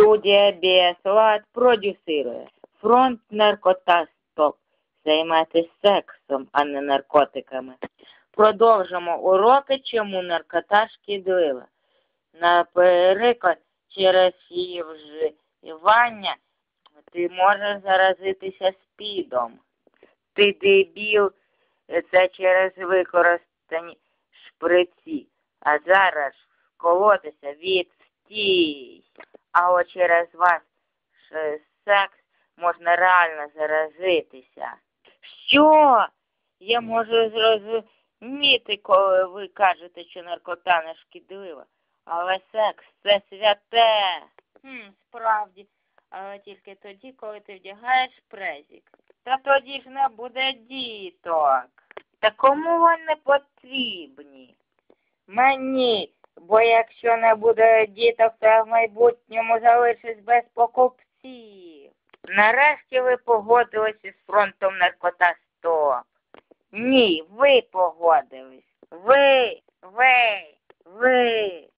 Студія Біаслад продюсирує фронт наркота стоп. Займайтесь сексом, а не наркотиками. Продовжимо уроки, чому наркота шкідлива. Наприклад, через її вживання ти можеш заразитися спідом. Ти дебіл, це через використані шприці. А зараз колотися відстій. А от через ваш е, секс можна реально заразитися. Що? Я можу зрозуміти, коли ви кажете, що наркота не шкідлива. Але секс це святе. Хм, справді. Але тільки тоді, коли ти вдягаєш презик. Та тоді ж не буде діток. Та кому вони потрібні? Мені, бо якщо не буде діток, то в майбутньому залишись без покупців. Нарешті ви погодились із фронтом наркота стоп. Ні, ви погодились. Ви, ви, ви.